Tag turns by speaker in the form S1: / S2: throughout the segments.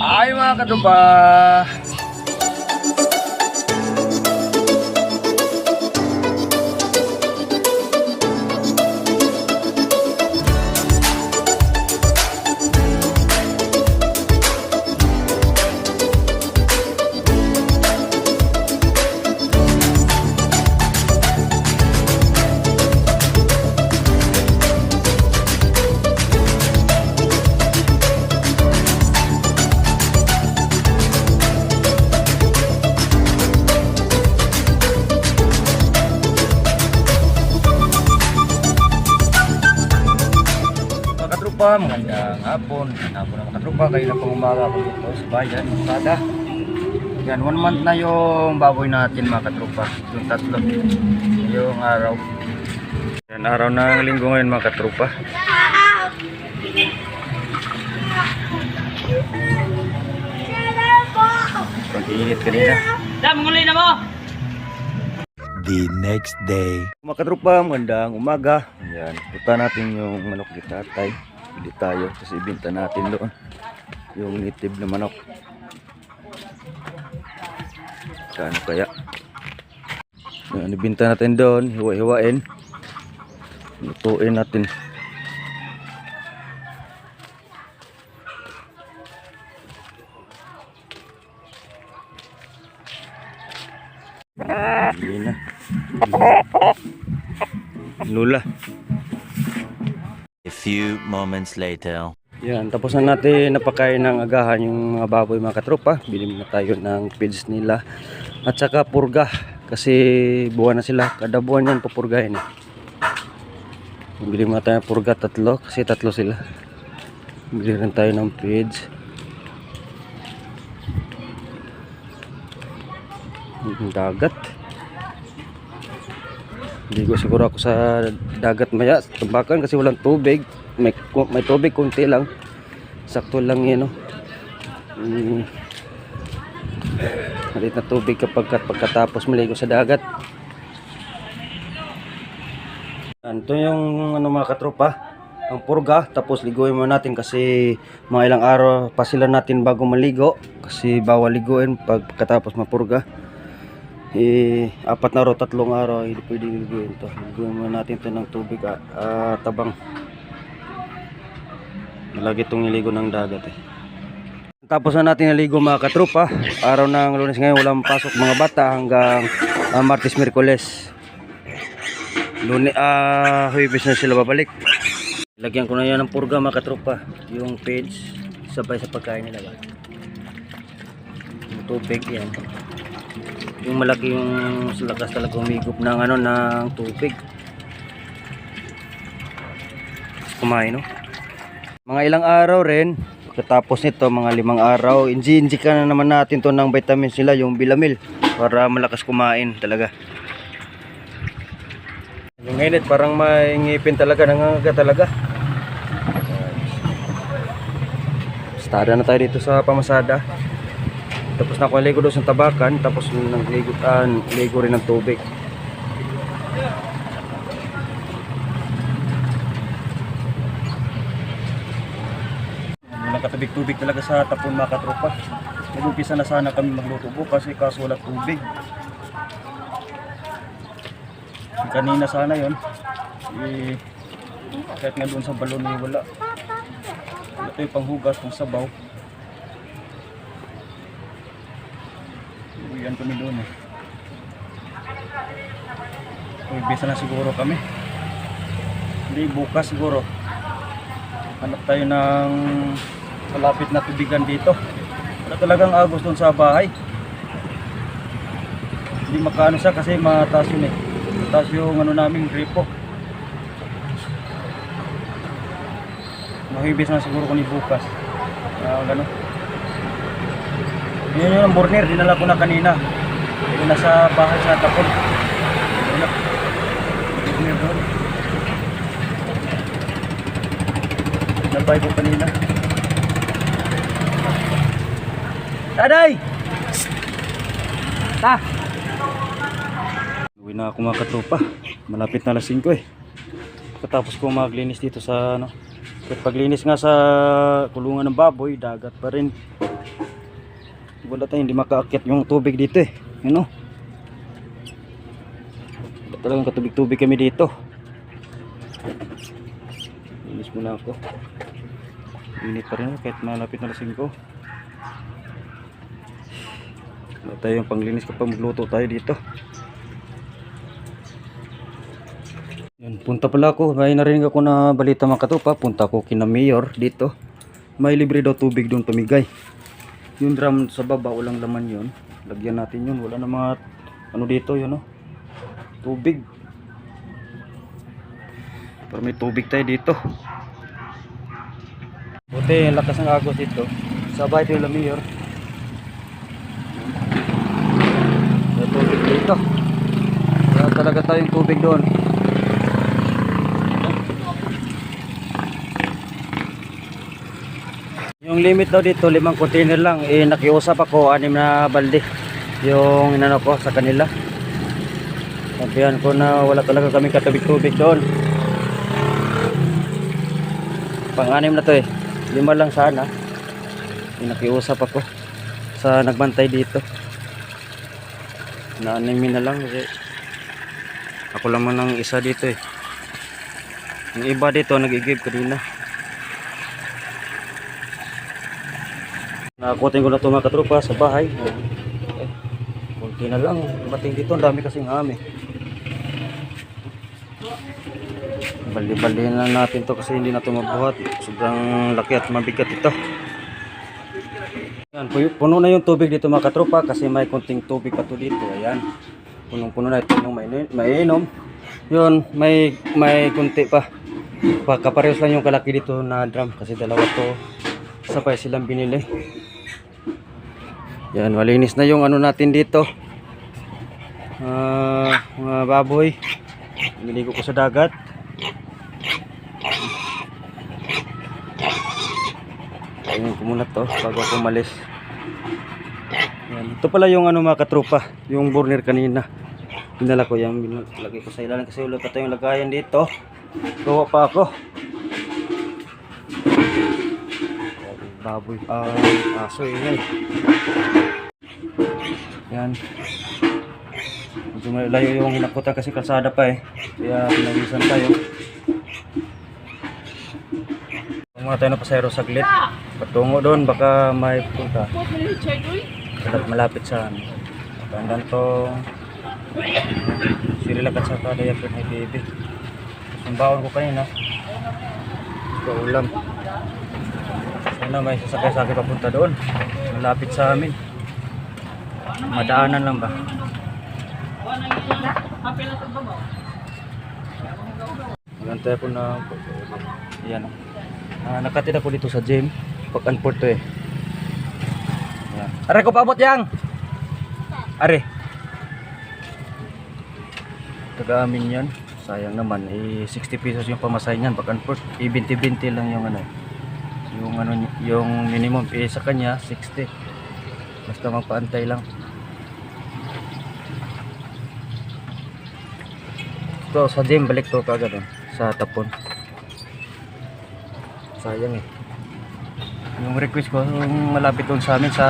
S1: Ay mga katupa! Katrupa, magandang hapon. Hapon na mga katrupa. Kayo lang pong umaga ko dito sa bayan, Sada. Yan, one month na yung baboy natin mga katrupa. Yung tatlo. Yung araw. Yan, araw ng linggo ngayon mga katrupa. Pag-iinit kanina.
S2: Dam, ngulay na mo!
S3: the next day.
S1: Mga katrupa, magandang umaga. Yan, punta natin yung manok ni tatay. Bili tayo kasi ibinta natin doon. Yung native na manok. Kano kaya? Yan, ibinta natin doon. Hiwa-hiwain. Lutuin natin. Lula.
S3: A few moments later.
S1: Yan, tapos na natin napakain ng agahan yung mga baboy mga katropa. Bili na tayo ng feeds nila. At saka purga. Kasi buwan na sila. Kada buwan yan papurgahin eh. Bili muna tayo ng purga tatlo. Kasi tatlo sila. Bili rin tayo ng feeds. Dagat. Ko siguro ako sa dagat maya. Tumbakan kasi walang tubig. May, may tubig kunti lang. Sakto lang yun. No? Mm. Malit na tubig kapag pagkatapos maligo sa dagat. Ito yung ano mga katropa. Ang purga. Tapos liguin mo natin kasi mga ilang araw pa sila natin bago maligo. Kasi bawal liguin pag pagkatapos mapurga eh, apat na araw, tatlong araw, hindi pwedeng liguin to. Liguin muna natin to ng tubig at ah, tabang. Malagi itong niligo ng dagat eh. Tapos na natin naligo mga katropa. Araw ng lunes ngayon, walang pasok mga bata hanggang ah, Martes, Miyerkules. Luni, ah, Huwebes na sila babalik. Lagyan ko na yan ng purga mga katropa. Yung page, sabay sa pagkain nila. Ba? Tubig yan yung malaki yung lakas talaga umigop ng ano ng tubig. Kumain no? Mga ilang araw rin pagkatapos nito mga limang araw inji-inji ka na naman natin to ng vitamins nila yung bilamil para malakas kumain talaga. Yung init parang may ngipin talaga nangangaga talaga. Stada na tayo dito sa pamasada tapos na ako naligo doon sa tabakan tapos nagligo ah, ligo rin ng tubig. Walang katubig-tubig talaga sa tapon mga katropa. Nag-umpisa na sana kami magluto bukas eh kaso walang tubig. Kanina sana yon eh, kahit nga doon sa balon eh, wala. Ito yung panghugas ng sabaw Uwian kami doon eh. Uwibisa na siguro kami. Hindi, bukas siguro. Hanap tayo ng malapit na tubigan dito. Wala talagang agos doon sa bahay. Hindi makaano siya kasi mataas yun eh. Mataas yung ano namin gripo. Mahibis na siguro kung bukas. Ah, gano'n. Yun yung burner, dinala ko na kanina. Yung nasa bahay sa tapon. Burner doon. Nabay ko kanina. Taday! Ta! Uwi na ako mga katropa. Malapit na alas 5 eh. Katapos ko maglinis dito sa ano, paglinis nga sa kulungan ng baboy, dagat pa rin. Wala tayo, hindi makaakyat yung tubig dito eh. Ano? Wala talagang katubig-tubig kami dito. Linis muna ako. Init pa rin kahit malapit na lasing ko. Wala tayong panglinis kapag magluto tayo dito. Yan, punta pala ako. May narinig ako na balita mga katupa. Punta ako kina Mayor dito. May libre daw tubig doon pamigay. Yung drum sa baba, walang laman yun. Lagyan natin yun. Wala na mga ano dito yun no? Tubig. Pero may tubig tayo dito. Buti, ang lakas ng agos dito. Sabay ito yung Mayor. May tubig dito. Wala talaga tayong tubig doon. Yung limit daw dito, limang container lang. Eh, nakiusap ako, anim na balde. Yung inano ko sa kanila. Sabihan ko na wala talaga kami katubig-tubig doon. Pang-anim na to eh. Lima lang sana. Eh, nakiusap ako sa nagbantay dito. Na-animin na lang kasi ako lang man ang isa dito eh. Yung iba dito nag-give kanina. Nakakutin ko na ito mga katropa sa bahay. Eh, kunti na lang. Dumating dito, ang dami kasing hami. Bali-bali lang natin to kasi hindi na ito mabuhat. Sobrang laki at mabigat ito. Yan, pu- puno na yung tubig dito mga katropa kasi may kunting tubig pa to dito. Ayan. Punong-puno na ito yung mainom. Yun, may may kunti pa. Pa, kaparehas lang yung kalaki dito na drum kasi dalawa to. Sabay silang binili. Yan, malinis na yung ano natin dito. Ah, mga baboy. Niligo ko sa dagat. Ayun ko muna to bago ako umalis. Yan. Ito pala yung ano mga katropa, yung burner kanina. Pinala ko yan, lagay ko sa ilalim kasi ulit pa tayong lagayan dito. Gawa pa ako. Baboy, ah, aso yun. Yan. Medyo malayo yung hinakutan kasi kalsada pa eh. Kaya pinawisan tayo. Kung mga tayo na pasayro saglit. Patungo doon, baka may punta. Malapit, sa amin. Tandaan to. Sirilakan sa kada yung may baby. Baon ko kanina. Ito ulam. Sana may sasakay sa akin papunta doon. Malapit sa amin. Madaanan lang ba? Magantay ako na yan. Ah, nakatid ako dito sa gym. Pag unport to eh. Yan. Are ko paabot yang. Are. Taga amin yan. Sayang naman eh 60 pesos yung pamasahe niyan pag unport. Eh 20-20 lang yung ano. Yung ano yung minimum eh sa kanya 60. Basta magpaantay lang. To sa gym balik to kagad oh, sa tapon. Sayang eh. Yung request ko malapit doon sa amin sa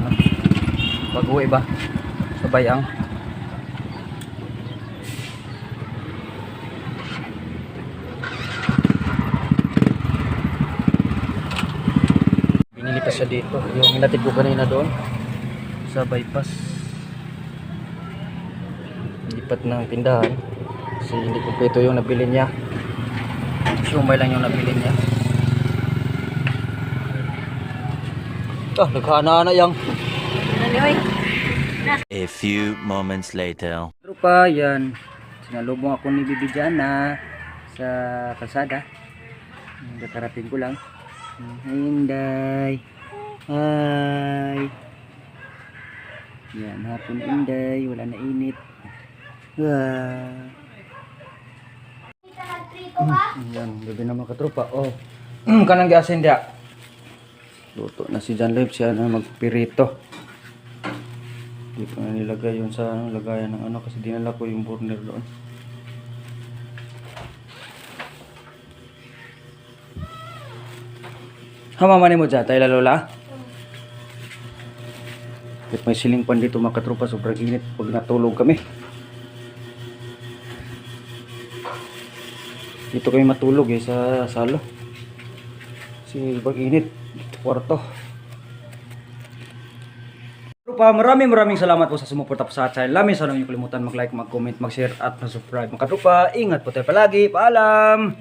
S1: ano, pag-uwi ba? Sa Bayang. Pa siya dito. Yung hinatid ko kanina doon sa bypass. Lipat ng tindahan. Kasi hindi kumpleto yung nabili niya. Sumay lang yung nabili niya. Ah, nagkaana-ana yang.
S3: A few moments later.
S1: Trupa, yan. Sinalubong ako ni Bibi Jana sa kalsada. Nakarating ko lang. Inday. Hi. Yan, hapon Inday. Wala na init. Wow. Yan, gabi na mga katropa. Oh, kanang gasin dia. Luto na si John Live siya na magpirito. Hindi ko na nilagay yun sa ano, lagayan ng ano kasi dinala ko yung burner doon. Hamamani mo dyan, tayo lola. At may siling pan dito mga katropa, sobrang init pag natulog kami. Dito kami matulog eh sa salo. Kasi pag init, kwarto. Katropa, maraming maraming salamat po sa sumuporta po sa channel namin. Sana huwag kalimutan mag-like, mag-comment, mag-share at mag-subscribe. Mga katropa, ingat po tayo palagi. Paalam!